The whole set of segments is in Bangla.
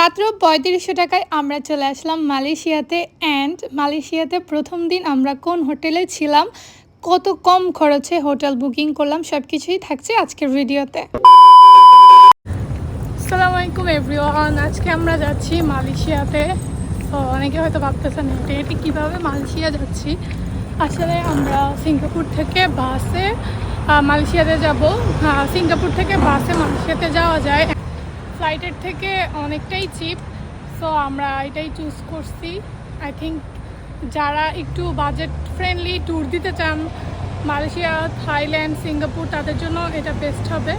মাত্র পঁয়ত্রিশশো টাকায় আমরা চলে আসলাম মালয়েশিয়াতে অ্যান্ড মালয়েশিয়াতে প্রথম দিন আমরা কোন হোটেলে ছিলাম, কত কম খরচে হোটেল বুকিং করলাম সব কিছুই থাকছে আজকের ভিডিওতে। আসসালামু আলাইকুম এভরিওয়ান, আজকে আমরা যাচ্ছি মালয়েশিয়াতে। তো অনেকে হয়তো ভাবতেছেন হেঁটে হেঁটে কীভাবে মালয়েশিয়া যাচ্ছি? আসলে আমরা সিঙ্গাপুর থেকে বাসে মালয়েশিয়াতে যাব। সিঙ্গাপুর থেকে বাসে মালয়েশিয়াতে যাওয়া যায় ফ্লাইটের থেকে অনেকটাই চিপ সো আমরা এটাই চুজ করছি। আই থিঙ্ক যারা একটু বাজেট ফ্রেন্ডলি ট্যুর দিতে চান, মালয়েশিয়া, থাইল্যান্ড, সিঙ্গাপুর, তাদের জন্য এটা বেস্ট হবে।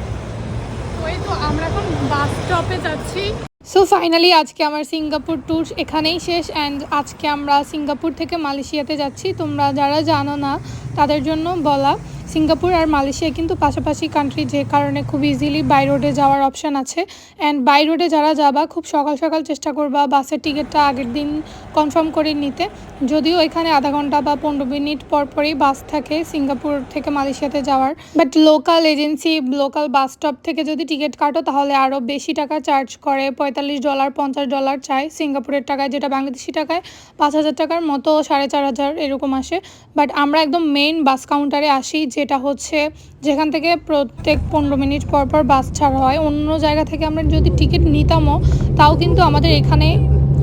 এই তো আমরা এখন বাস স্টপে যাচ্ছি। সো ফাইনালি আজকে আমার সিঙ্গাপুর ট্যুর এখানেই শেষ অ্যান্ড আজকে আমরা সিঙ্গাপুর থেকে মালয়েশিয়াতে যাচ্ছি। তোমরা যারা জানো না, তাদের জন্য বলা। সিঙ্গাপুর আর মালয়েশিয়া কিন্তু পাশাপাশি কান্ট্রি যে কারণে খুব ইজিলি বাই রোডে যাওয়ার অপশান আছে। অ্যান্ড বাই রোডে যারা যাবা, খুব সকাল সকাল চেষ্টা করবা বাসের টিকিটটা আগের দিন কনফার্ম করে নিতে। যদিও এখানে আধা ঘণ্টা বা পনেরো মিনিট পর পরই বাস থাকে সিঙ্গাপুর থেকে মালয়েশিয়াতে যাওয়ার। But local agency local bus stop থেকে যদি টিকিট কাটো, তাহলে আরও বেশি টাকা চার্জ করে। পঁয়তাল্লিশ ডলার পঞ্চাশ ডলার চায় সিঙ্গাপুরের টাকায়, যেটা বাংলাদেশি টাকায় পাঁচ হাজার টাকার মতো সাড়ে চার হাজার এরকম আসে। বাট আমরা একদম মেইন বাস কাউন্টারে আসি যেটা হচ্ছে যেখান থেকে প্রত্যেক পনেরো মিনিট পর পর বাস ছাড়া হয়। অন্য জায়গা থেকে আমরা যদি টিকিট নিতামও, তাও কিন্তু আমাদের এখানে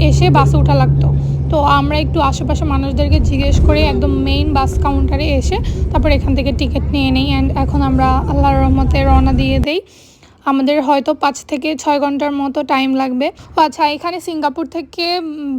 এসে বাসে ওঠা লাগতো। তো আমরা একটু আশেপাশে মানুষদেরকে জিজ্ঞেস করে একদম মেইন বাস কাউন্টারে এসে তারপর এখান থেকে টিকিট নিয়ে নিই। অ্যান্ড এখন আমরা আল্লাহর রহমতে রওনা দিয়ে দেই। আমাদের হয়তো পাঁচ থেকে ছয় ঘণ্টার মতো টাইম লাগবে। আচ্ছা এখানে সিঙ্গাপুর থেকে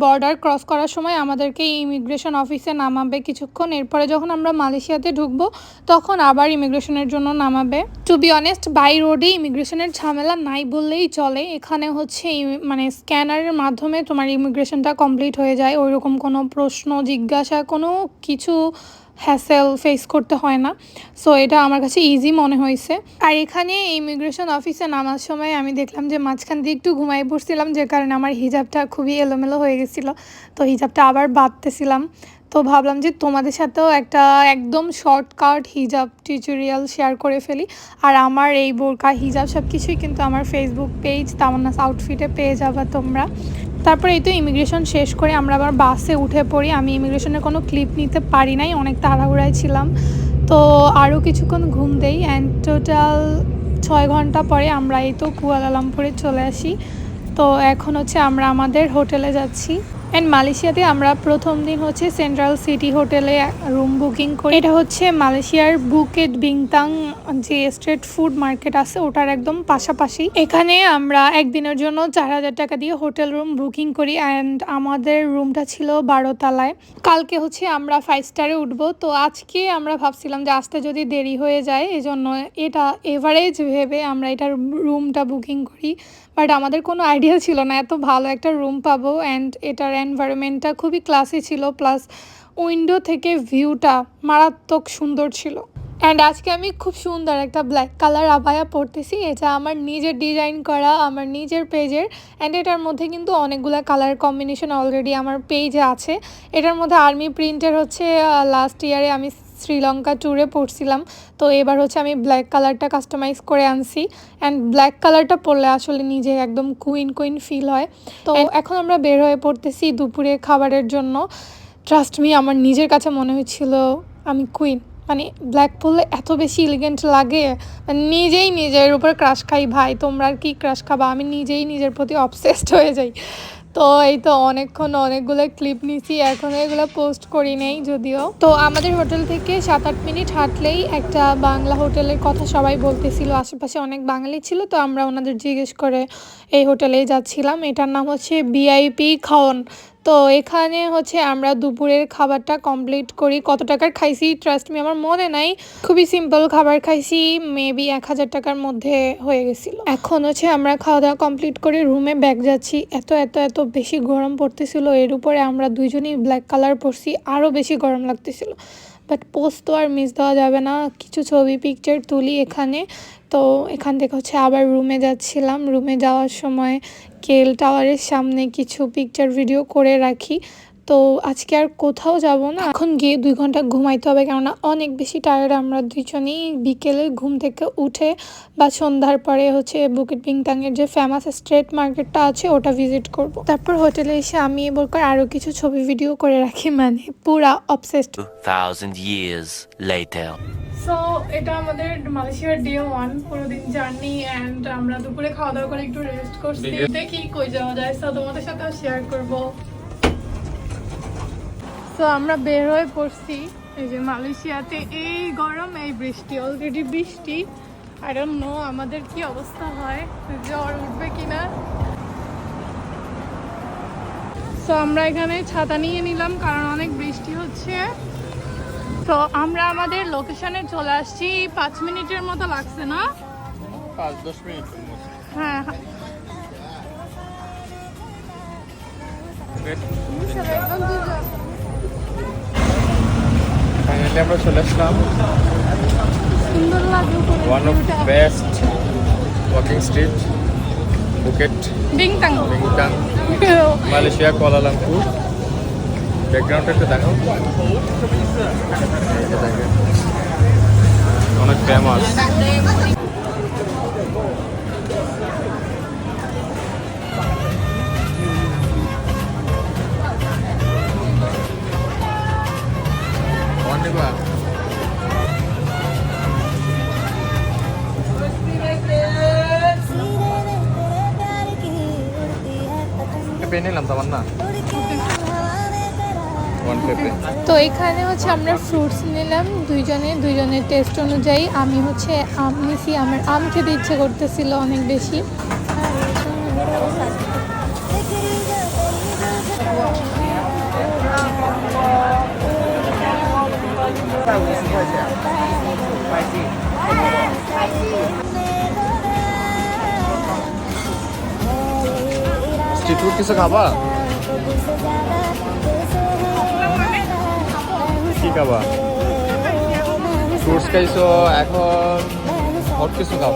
বর্ডার ক্রস করার সময় আমাদেরকে ইমিগ্রেশন অফিসে নামাবে কিছুক্ষণ। এরপরে যখন আমরা মালয়েশিয়াতে ঢুকবো, তখন আবার ইমিগ্রেশনের জন্য নামাবে। টু বি অনেস্ট বাই রোডে ইমিগ্রেশনের ঝামেলা নাই বললেই চলে। এখানে হচ্ছে মানে স্ক্যানারের মাধ্যমে তোমার ইমিগ্রেশনটা কমপ্লিট হয়ে যায়। ওইরকম কোনো প্রশ্ন, জিজ্ঞাসা, কোনো কিছু হ্যাসেল ফেস করতে হয় না। সো এটা আমার কাছে ইজি মনে হয়েছে। আর এখানে ইমিগ্রেশন অফিসে নামার সময় আমি দেখলাম যে মাঝখান দিয়ে একটু ঘুমাই পড়ছিলাম, যে কারণে আমার হিজাবটা খুবই এলোমেলো হয়ে গেছিল। তো হিজাবটা আবার বাঁধতেছিলাম। তো ভাবলাম যে তোমাদের সাথেও একটা একদম শর্টকাট হিজাব টিউটোরিয়াল শেয়ার করে ফেলি। আর আমার এই বোরকা, হিজাব সব কিছুই কিন্তু আমার ফেসবুক পেজ তামান্নাস আউটফিটে পেয়ে যাবা তোমরা। তারপরে এই তো ইমিগ্রেশন শেষ করে আমরা আবার বাসে উঠে পড়ি। আমি ইমিগ্রেশনের কোনো ক্লিপ নিতে পারি নাই, অনেক তাড়াহুড়ায় ছিলাম। তো আরও কিছুক্ষণ ঘুম দেই অ্যান্ড টোটাল ছয় ঘণ্টা পরে আমরা এই তো কুয়ালালামপুরে চলে আসি। তো এখন হচ্ছে আমরা আমাদের হোটেলে যাচ্ছি। অ্যান্ড মালয়েশিয়াতে আমরা প্রথম দিন হচ্ছে সেন্ট্রাল সিটি হোটেলে রুম বুকিং করি। এটা হচ্ছে মালয়েশিয়ার বুকেট বিংতাং যে স্ট্রিট ফুড মার্কেট আছে, ওটার একদম পাশাপাশি। এখানে আমরা একদিনের জন্য চার হাজার টাকা দিয়ে হোটেল রুম বুকিং করি অ্যান্ড আমাদের রুমটা ছিল বারো তলায়। কালকে হচ্ছে আমরা ফাইভ স্টারে উঠবো। তো আজকে আমরা ভাবছিলাম যে আসতে যদি দেরি হয়ে যায়, এজন্য এটা এভারেজ ভেবে আমরা এটার রুমটা বুকিং করি। বাট আমাদের কোনো আইডিয়া ছিল না, এত ভালো একটা রুম পাবো অ্যান্ড এটার এনভায়রনমেন্টটা খুবই ক্লাসি ছিল প্লাস উইন্ডো থেকে ভিউটা মারাত্মক সুন্দর ছিল। অ্যান্ড আজকে আমি খুব সুন্দর একটা ব্ল্যাক কালার আবায়া পরতেছি, এটা আমার নিজের ডিজাইন করা, আমার নিজের পেজের অ্যান্ড এটার মধ্যে কিন্তু অনেকগুলো কালার কম্বিনেশন অলরেডি আমার পেজে আছে। এটার মধ্যে আর্মি প্রিন্টের হচ্ছে লাস্ট ইয়ারে আমি শ্রীলঙ্কা ট্যুরে পড়ছিলাম। তো এবার হচ্ছে আমি ব্ল্যাক কালারটা কাস্টমাইজ করে আনছি। অ্যান্ড ব্ল্যাক কালারটা পরলে আসলে নিজে একদম কুইন কুইন ফিল হয়। তো এখন আমরা বের হয়ে পড়তেছি দুপুরে খাবারের জন্য। ট্রাস্ট মি আমার নিজের কাছে মনে হচ্ছিল আমি কুইন মানে ব্ল্যাক পরলে এত বেশি এলিগেন্ট লাগে। মানে নিজেই নিজের উপর ক্রাশ খাই। ভাই তোমরা আর কি ক্রাশ খাবা? আমি নিজেই নিজের প্রতি অবসেসড হয়ে যাই। তো এই তো অনেকক্ষণ অনেকগুলো ক্লিপ নিছি, এখন এগুলো পোস্ট করি নেই যদিও। তো আমাদের হোটেল থেকে সাত আট মিনিট হাঁটলেই একটা বাংলা হোটেলের কথা সবাই বলতেছিল। আশেপাশে অনেক বাঙালি ছিল, তো আমরা ওনাদের জিজ্ঞেস করে এই হোটেলেই যাচ্ছিলাম। এটার নাম হচ্ছে বিআইপি খাওন তো এখানে হচ্ছে আমরা দুপুরের খাবারটা কমপ্লিট করি। কত টাকার খাইছি? ট্রাস্ট মি আমার মনে নাই। খুবই সিম্পল খাবার খাইছি মেবি এক হাজার টাকার মধ্যে হয়ে গেছিল। এখন হচ্ছে আমরা খাওয়া দাওয়া কমপ্লিট করে রুমে ব্যাগ যাচ্ছি। এত এত এত বেশি গরম পড়তেছিল। এর উপরে আমরা দুইজনই ব্ল্যাক কালার পরছি। আরও বেশি গরম লাগতেছিল। বাট পোস্ট তো আর মিস দেওয়া যাবে না। কিছু ছবি পিকচার তুলি এখানে। তো এখান থেকে হচ্ছে আবার রুমে যাচ্ছিলাম। রুমে যাওয়ার সময় কেল টাওয়ারের সামনে কিছু পিকচার ভিডিও করে রাখি। তো আজকে আর কোথাও যাব না। এখন গিয়ে দুই ঘণ্টা ঘুমাইতে হবে কেননা অনেক বেশি টায়ার্ড আমরা দুজনেই বিকেলে ঘুম থেকে উঠে বা সন্ধ্যার পরে হচ্ছে বুকিট বিংটাংয়ের যে ফেমাস স্ট্রেট মার্কেটটা আছে ওটা ভিজিট করব। তারপর হোটেলে এসে আমি এবার করে আরও কিছু ছবি ভিডিও করে রাখি মানে পুরা অবসেসড 2,000 years later. সো এটা আমাদের মালয়েশিয়ার ডে ওয়ান পুরো দিন জার্নি অ্যান্ড আমরা দুপুরে খাওয়া দাওয়া করে একটু রেস্ট করছি। দেখি কই যাওয়া যায়। সো তোমাদের সাথে শেয়ার করব। সো আমরা বের হয়ে পড়ছি। এই যে মালয়েশিয়াতে এই গরম এই বৃষ্টি অলরেডি বৃষ্টি। আই ডোন্ট নো আমাদের কি অবস্থা হয় জ্বর উঠবে কিনা। সো আমরা এখানে ছাতা নিয়ে নিলাম কারণ অনেক বৃষ্টি হচ্ছে। তো আমরা আমাদের লোকেশনে চলে আসছি। পাঁচ মিনিটের মতো লাগছে না? পাঁচ দশ মিনিট হ্যাঁ হ্যাঁ। ফাইনালি আমরা চলে আসলাম। সুন্দর লাগে one of best walking street Bukit Bintang Bintang Malaysia Kuala Lumpur ব্যাকগ্রাউন্ডটা একটু দেখাও এই যে দেখেন। অনেক ফেমাস অনেকবার পেন নিলাম তোমার না ওয়ান পেপে তো এখানে হচ্ছে আমরা ফ্রুটস নিলাম দুইজনে দুইজনের টেস্ট অনুযায়ী। আমি হচ্ছে আম নিছি আমার আম খেতে ইচ্ছে করতেছিল অনেক বেশি। স্ট্রিট ফুড কিছু খাবা? খাবা। ফ্রুটস খাইছো এখন হট কিছু খাও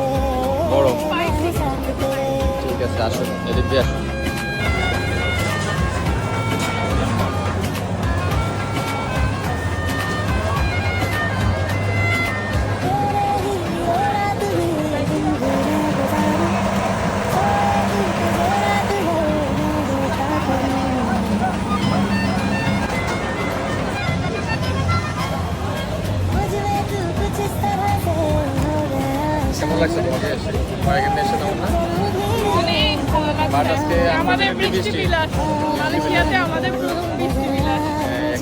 গরম ঠিক আছে আসুন এদিক দিয়ে আসুন কেমন লাগছে তোমাকে? কয়েকদিন এসে না? আমাদের বৃষ্টি। বিলাস। মালয়েশিয়াতে আমাদের প্রথম বৃষ্টি বিলাস। হ্যাঁ,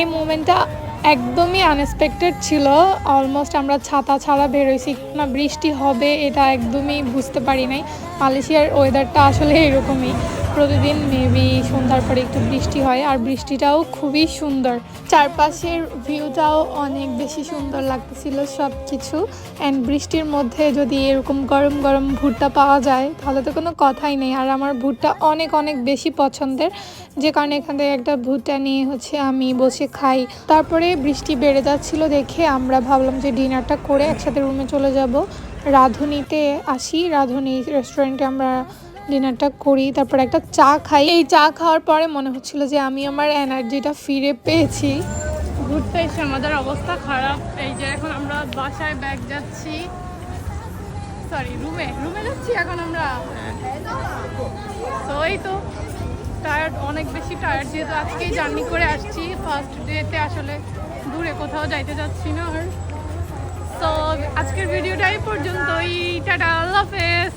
এই মোমেন্টটা একদমই আনএক্সপেক্টেড ছিল। অলমোস্ট আমরা ছাতা ছাড়া বেরোইছি না বৃষ্টি হবে এটা একদমই বুঝতে পারি নাই। মালয়েশিয়ার ওয়েদারটা আসলে এরকমই। প্রতিদিন মেবি সন্ধ্যার পরে একটু বৃষ্টি হয়, আর বৃষ্টিটাও খুবই সুন্দর। চারপাশের ভিউটাও অনেক বেশি সুন্দর লাগতেছিল সব কিছু অ্যান্ড বৃষ্টির মধ্যে যদি এরকম গরম গরম ভুট্টা পাওয়া যায়, তাহলে তো কোনো কথাই নেই। আর আমার ভুট্টা অনেক অনেক বেশি পছন্দের। যে কারণে এখান থেকে একটা ভুট্টা নিয়ে হচ্ছে আমি বসে খাই। তারপরে বৃষ্টি বেড়ে যাচ্ছিল দেখে আমরা ভাবলাম যে ডিনারটা করে একসাথে রুমে চলে যাব। রাঁধুনিতে আসি। রাঁধুনি রেস্টুরেন্টে আমরা ডিনারটা করি, তারপর একটা চা খাই। এই চা খাওয়ার পরে মনে হচ্ছিল যে আমি আমার এনার্জিটা ফিরে পেয়েছি। ঘুরতে এসে আমাদের অবস্থা খারাপ। এই যে এখন আমরা বাসায় ব্যাগ যাচ্ছি। সরি রুমে। রুমে যাচ্ছি এখন আমরা। তো এই তো টায়ার্ড অনেক বেশি টায়ার্ড যেহেতু আজকেই জার্নি করে আসছি। ফার্স্ট ডেতে আসলে দূরে কোথাও যাইতে যাচ্ছি না আর। তো আজকের ভিডিওটা এই পর্যন্তই। টাটা, আল্লাহ হাফেজ।